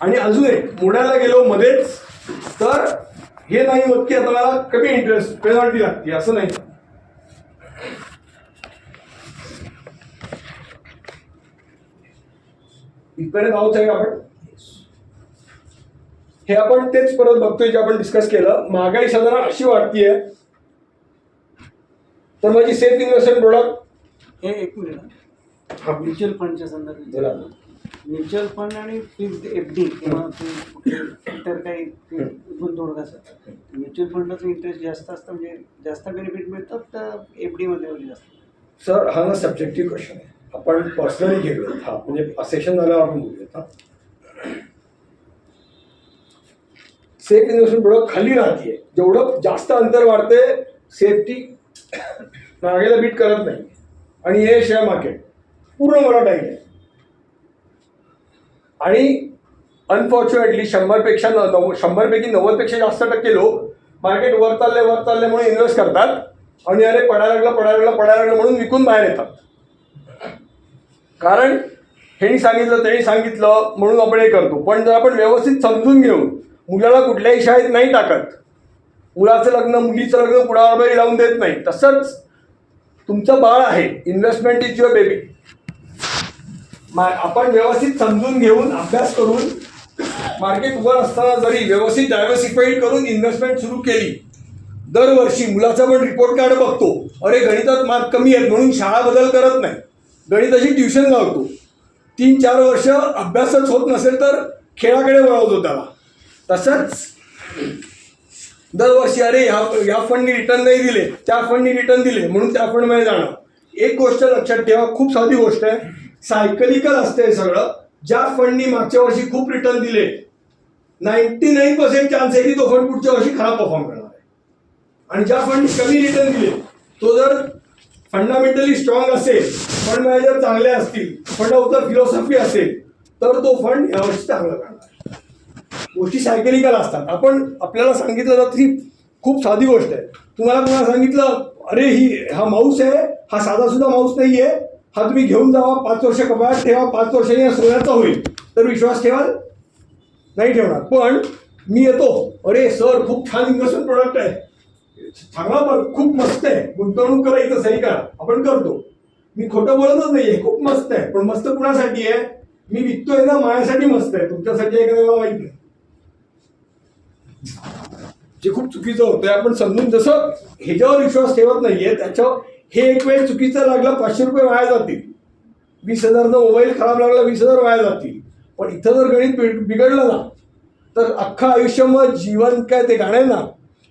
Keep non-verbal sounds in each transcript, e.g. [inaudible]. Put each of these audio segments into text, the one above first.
आणि अजून एक मोडायला गेलो मध्येच तर हे नाही होत की आता मला कमी इंटरेस्ट पेनॉल्टी लागते असं नाही. इकडे नावच आहे आपण. हे आपण तेच परत बघतोय जे आपण डिस्कस केलं. महागाई साधारण अशी वाढतीये. तर माझी सेफ इन्व्हेस्टमेंट प्रोडक्ट हे एक मिनिट हा, म्युच्युअल फंडच्या संदर्भात. म्युच्युअल फंड आणि फिक्स्ड एफ डी किंवा इतर काही गुंतवणूक असतात. म्युच्युअल फंडाचं इंटरेस्ट जास्त असतं म्हणजे जास्त बेनिफिट मिळतात तर एफ डीमध्ये वगैरे जास्त. सर हा ना सब्जेक्टिव्ह क्वेश्चन आहे. आपण पर्सनली घेऊयात हा म्हणजे सेशन झाल्यावर आपण बोलूयात हा सेफ इन्व्हेस्टमेंट प्रोडक्ट खाली राहते जेवढं जास्त अंतर वाढते सेफ्टी मागेला बीट करत नाही आणि हे शेअर मार्केट पूर्ण मला टाईम आहे. आणि अनफॉर्च्युनेटली शंभरपेक्षा न नव शंभरपैकी नव्वदपेक्षा जास्त टक्के लोक मार्केट वर चालले वर चालले म्हणून इन्व्हेस्ट करतात. आणि अरे पडायला लागलं पडायला लागलं पडायला लागलं म्हणून विकून बाहेर येतात. कारण ह्यांनी सांगितलं त्यांनी सांगितलं म्हणून आपण हे करतो. पण जर आपण व्यवस्थित समजून घेऊन मुलाला कुठल्याही शाळेत नाही टाकत. मुलाचं लग्न मुलीचं लग्न कुणाबरोबरही लावून देत नाही. तसंच तुमचं बाळ आहे इन्व्हेस्टमेंट इज युअर बेबी आपण व्यवस्थित समजून घेऊन अभ्यास करून मार्केट वर असताना जरी व्यवस्थित डायव्हर्सिफाईड करून इन्व्हेस्टमेंट सुरू केली दरवर्षी मुलाचा पण रिपोर्ट कार्ड बघतो. अरे गणितात मार्क कमी आहेत म्हणून शाळा बदल करत नाही. गणिताची ट्युशन लावतो तीन चार वर्ष अभ्यासच होत नसेल तर खेळाकडे वळवतो त्याला. तसंच दरवर्षी अरे ह्या ह्या फंडनी रिटर्न नाही दिले त्या फंडनी रिटर्न दिले म्हणून त्या फंडमध्ये जाणं. एक गोष्ट लक्षात ठेवा खूप साधी गोष्ट आहे. सायकलिकल असते सगळं. ज्या फंडनी मागच्या वर्षी खूप रिटर्न दिले नाईन्टी नाईन पर्सेंट चान्स आहे की तो फंड पुढच्या वर्षी खराब परफॉर्म करणार आहे. आणि ज्या फंड कमी रिटर्न दिले तो जर फंडामेंटली स्ट्रॉंग असेल फंड मॅनेजर चांगले असतील फंडाबद्दल फिलॉसॉफी असेल तर तो फंड यावर्षी चांगला करणार गोष्टी सायकलिकल असतात. आपण आपल्याला सांगितलं जातं ही खूप साधी गोष्ट आहे. तुम्हाला कोणाला सांगितलं अरे ही हा माऊस आहे हा साधा सुद्धा माऊस नाही आहे हा तुम्ही घेऊन जावा पाच वर्ष कपाट ठेवा पाच वर्षांनी या सोन्याचा होईल. तर विश्वास ठेवाल? नाही ठेवणार. पण मी येतो. अरे सर खूप छान इन्व्हेस्टमेंट प्रोडक्ट आहे. चांगला पण खूप मस्त आहे. गुंतवणूक करायचं सही करा. आपण करतो. मी खोटं बोलतच नाहीये. खूप मस्त आहे. पण मस्त कुणासाठी आहे? मी विकतोय ना माझ्यासाठी मस्त आहे. तुमच्यासाठी आहे का नाही मला माहीत नाही. जे खूप चुकीचं होतंय आपण समजून जसं ह्याच्यावर विश्वास ठेवत नाहीये त्याच्यावर हे एक वेळ चुकीचं लागलं पाचशे रुपये वाया जातील. वीस हजारचा मोबाईल खराब लागला वीस हजार वाया जातील. पण इथं जर गणित बिघडलं ना तर अख्खं आयुष्य मग जीवन काय ते गाणं आहे ना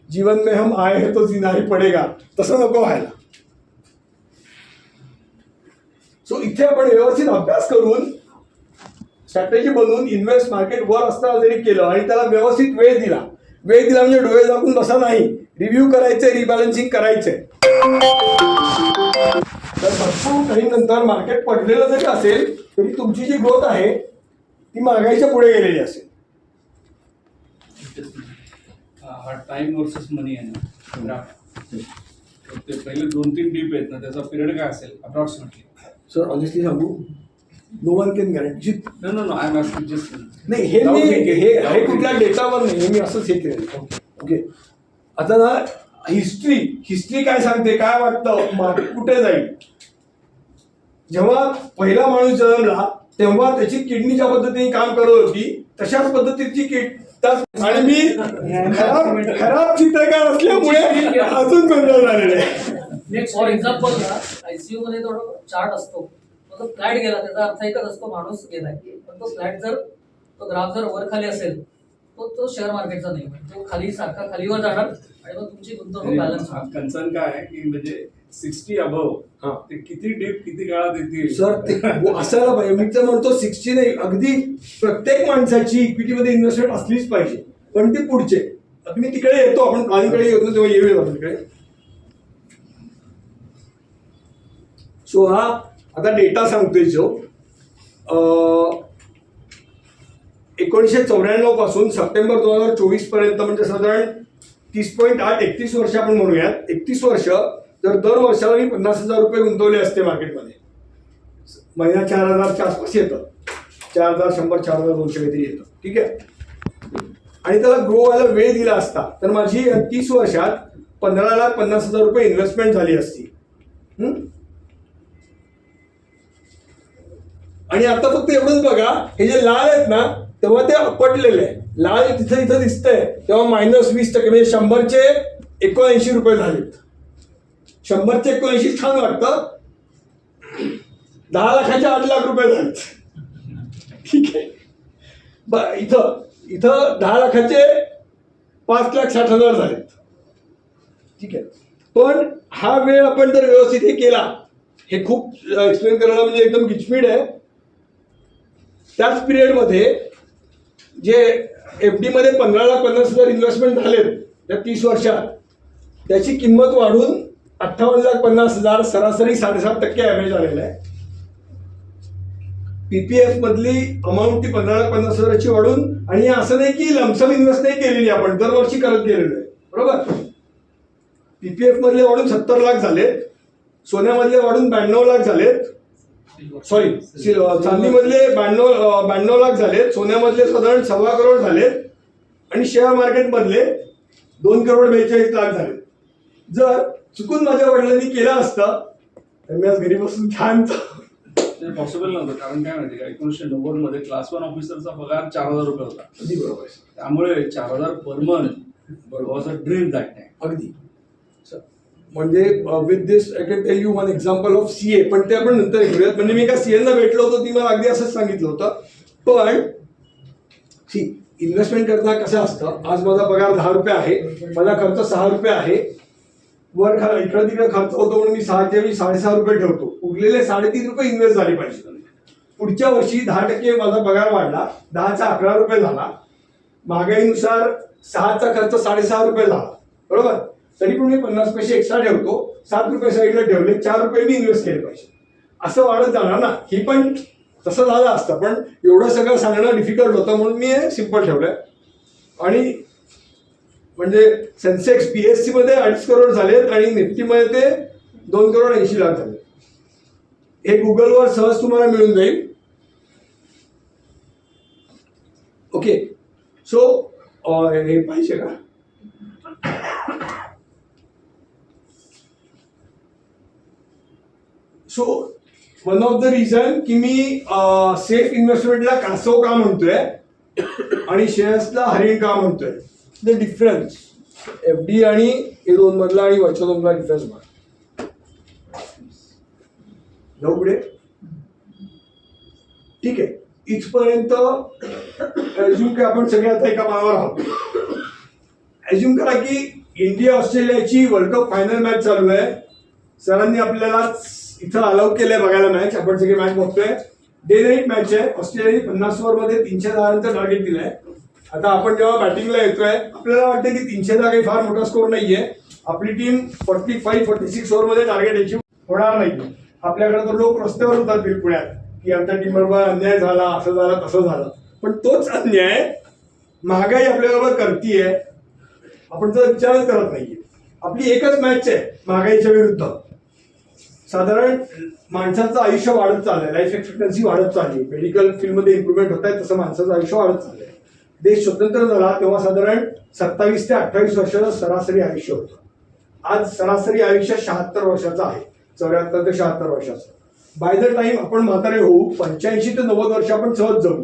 जीवन में हम आए हैं तो जीना ही पडेगा. तसं नको व्हायला. सो इथे आपण व्यवस्थित अभ्यास करून स्ट्रॅटेजी बनवून इन्व्हेस्ट मार्केट वर असताना जरी केलं आणि त्याला व्यवस्थित वेळ दिला वेळ दिला म्हणजे डोळे दाखवून बसा नाही. रिव्ह्यू करायचे रिबॅलन्सिंग करायचे तर भरपूर काही नंतर मार्केट पडलेलं जरी असेल तरी तुमची जी ग्रोथ आहे ती महागाईच्या पुढे गेलेली असेल. हा टाइम वर्सेस मनी आहे ना. ते पहिले दोन तीन डीप आहेत ना त्याचा पिरियड काय असेल अप्रॉक्सिमेटली सर ऑनेस्टली सांगू no one can guarantee no no no I am asking just नाही हे मी हे हे कुठल्या डेटावर नाही हे मी असंच हे केलं ओके आता ना हिस्ट्री हिस्ट्री काय सांगते काय वाटतं? मार्केट कुठे जाईल? जेव्हा पहिला माणूस जन्मला तेव्हा त्याची किडनी ज्या पद्धतीने काम करत होती. तशाच पद्धतीची किड आणि मी खराब खराब चित्रकार असल्यामुळे [laughs] अजून गोंधळ झालेला आहे. फॉर एक्झाम्पल ना आयसीयू मध्ये थोडं चार्ट असतो. तो फ्लॅट गेला त्याचा अर्थ एकच असतो माणूस गेलाय. पण तो फ्लॅट जर तो ग्राफ जर वर खाली असेल तो तो शेअर मार्केटचा नाही तो खाली सारखा खालीवर जाणार आणि मग तुमची गुंतवणूक बॅलन्स कन्सर्न काय आहे की म्हणजे सिक्स्टी अबव हा. ते किती डीप किती काळात येतील? सर ते असायला पाहिजे. मी तर म्हणतो सिक्स्टी नाही अगदी प्रत्येक माणसाची इक्विटीमध्ये इन्व्हेस्टमेंट असलीच पाहिजे. पण ते पुढचे. मी तिकडे येतो आपण प्लॅनिंगकडे येतो तेव्हा येऊया आपण तिकडे. सो हा आता डेटा सांगतोय जो एकोणीसशे चौऱ्याण्णवपासून सप्टेंबर दोन हजार चोवीसपर्यंत म्हणजे साधारण तीस पॉईंट आठ एकतीस वर्ष आपण म्हणूयात. एकतीस वर्ष जर दर वर्षाला मी पन्नास हजार रुपये गुंतवले असते मार्केटमध्ये महिना चार हजारच्या आसपास येतं. चार हजार शंभर चार हजार दोनशे काहीतरी येतं. ठीक आहे? आणि त्याला ग्रो व्हायला वेळ दिला असता तर माझी तीस वर्षात पंधरा लाख पन्नास हजार रुपये इन्व्हेस्टमेंट झाली असती. आणि आता फक्त एवढंच बघा हे जे लाल आहेत ना तेव्हा ते अपटलेले आहे लाल तिथं इथं दिसतंय. तेव्हा मायनस वीस टक्के म्हणजे शंभरचे एकोणऐंशी रुपये झालेत. शंभरचे एकोणऐंशी छान वाटतं. दहा लाखाचे आठ लाख रुपये झालेत. ठीक आहे. ब इथं इथं दहा लाखाचे पाच लाख साठ हजार झालेत. ठीक आहे. पण हा वेळ आपण जर व्यवस्थित हे केला हे खूप एक्सप्लेन करायला म्हणजे एकदम गिचपीड आहे. त्याच पिरियडमध्ये जे एफ डीमध्ये पंधरा लाख पन्नास हजार इन्व्हेस्टमेंट झालेत त्या तीस वर्षात त्याची किंमत वाढून अठ्ठावन्न लाख पन्नास हजार सरासरी साडेसात टक्के ॲव्हरेज आलेला आहे. पीपीएफ मधली अमाऊंट ती पंधरा लाख पन्नास हजाराची वाढून आणि असं नाही की लमसम इन्व्हेस्ट नाही केलेली आपण दरवर्षी करत गेलेलो आहे. बरोबर? पीपीएफ मधले वाढून सत्तर लाख झालेत सोन्यामधले वाढून ब्याण्णव लाख झालेत सॉरी चांदीमधले ब्याण्णव ब्याण्णव लाख झालेत सोन्यामधले साधारण सव्वा करोड झालेत आणि शेअर मार्केटमधले दोन करोड बेचाळीस लाख झाले जर चुकून माझ्या वडिलांनी केलं असतं तर मी आज घरी बसून छान ते पॉसिबल नव्हतं कारण काय माहिती का एकोणीसशे नव्वदमध्ये क्लास वन ऑफिसरचा पगार चार हजार रुपये होता. अगदी बरोबर. आहे त्यामुळे चार हजार पर मंथ ड्रीम दॅट अगदी. म्हणजे with this I can tell you one example of C A पण ते आपण नंतर घेऊयात. म्हणजे मी एका सी एला भेटलो होतो ती मला अगदी असंच सांगितलं होतं. पण सी इन्व्हेस्टमेंट करताना कसं असतं? आज माझा पगार दहा रुपये आहे. माझा खर्च सहा रुपये आहे. वर खा इकडं तिकडे खर्च होतो म्हणून मी सहाच्या वेळी साडेसहा रुपये ठेवतो. उरलेले साडेतीन रुपये इन्व्हेस्ट झाले पाहिजे. पुढच्या वर्षी दहा टक्के माझा पगार वाढला. दहाचा अकरा रुपये झाला. महागाईनुसार सहाचा खर्च साडेसहा रुपये झाला. बरोबर? तरी पण मी पन्नास पैसे एक्स्ट्रा ठेवतो. सात रुपये साईडला ठेवले चार रुपये मी इन्व्हेस्ट केले पाहिजे असं वाढत जाणार ना ही पण तसं झालं असतं. पण एवढं सगळं सांगणं डिफिकल्ट होतं म्हणून मी हे सिंपल आहे आणि म्हणजे सेन्सेक्स पी एसमध्ये अडीच करोड झालेत आणि निफ्टीमध्ये ते दोन करोड ऐंशी लाख झाले. हे गुगलवर सहज तुम्हाला मिळून जाईल. ओके सो हे पाहिजे का? So one of the reason की मी सेफ इन्व्हेस्टमेंटला कासव का म्हणतोय आणि शेअर्सला हरिण का म्हणतोय द डिफरन्स एफ डी आणि ए दोन मधला आणि वरच्या दोन मधला डिफरन्स बघा. जाऊ पुढे. ठीक आहे. इथपर्यंत अज्युम की आपण सगळे आता एका पानावर आहोत. अजून करा की इंडिया ऑस्ट्रेलियाची वर्ल्ड कप फायनल मॅच चालू आहे. सरांनी आपल्याला इथं अलाव केलंय बघायला मॅच आपण सगळी मॅच बघतोय. डे नाईट मॅच आहे. ऑस्ट्रेलियाने पन्नास ओव्हरमध्ये तीनशे दहाचं टार्गेट दिलंय. आता आपण जेव्हा बॅटिंगला येतोय आपल्याला वाटतं की तीनशे दहा काही फार मोठा स्कोर नाहीये. आपली team forty five forty six ओव्हरमध्ये target achieve होणार नाही. आपल्याकडे तर लोक रस्त्यावर उतरतील पुण्यात की आमच्या टीमबरोबर अन्याय झाला असं झालं तसं झालं. पण तोच अन्याय महागाई आपल्याबरोबर करतीये आपण तर विचारच करत नाहीये. आपली एकच मॅच आहे महागाईच्या विरुद्ध. साधारण माणसाचं आयुष्य वाढत चाललंय लाईफ एक्सपेक्टन्सी वाढत चालली मेडिकल फील्डमध्ये इम्प्रुव्हमेंट होत आहे तसं माणसाचं आयुष्य वाढत चाललंय. देश स्वतंत्र झाला तेव्हा साधारण सत्तावीस ते अठ्ठावीस वर्षाचं सरासरी आयुष्य होतं. आज सरासरी आयुष्य शहात्तर वर्षाचं आहे चौऱ्याहत्तर ते शहात्तर वर्षाचं. बाय द टाइम आपण म्हातारे होऊ पंच्याऐंशी ते नव्वद वर्ष आपण सहज जगू.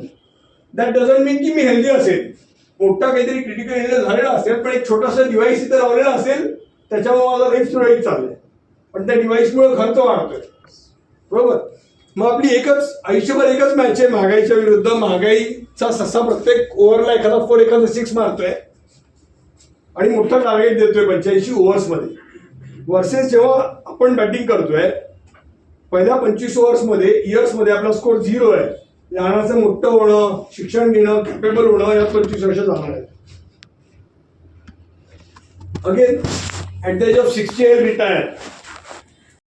दॅट डझंट मीन की मी हेल्दी असेल. मोठा काहीतरी क्रिटिकल इलनेस झालेला असेल पण एक छोटासा डिव्हाइस इथं लावलेला असेल त्याच्यामुळे माझा लाईफ सुरळीत चाललंय. पण त्या डिव्हाइसमुळे खर्च वाढतोय. बरोबर? मग आपली एकच आयुष्यभर एकच मॅच आहे महागाईच्या विरुद्ध. महागाईचा ससा प्रत्येक ओव्हरला एखादा फोर एखादा सिक्स मारतोय. आणि मोठा टार्गेट देतोय पंच्याऐंशी ओव्हर्समध्ये वर्सेस जेव्हा आपण बॅटिंग करतोय पहिल्या पंचवीस ओव्हर्समध्ये इयर्समध्ये आपला स्कोर झिरो आहे. लहानाचं मोठं होणं शिक्षण घेणं कॅपेबल होणं या पंचवीस वर्ष जाणार आहे. Again at the age of sixty eight retire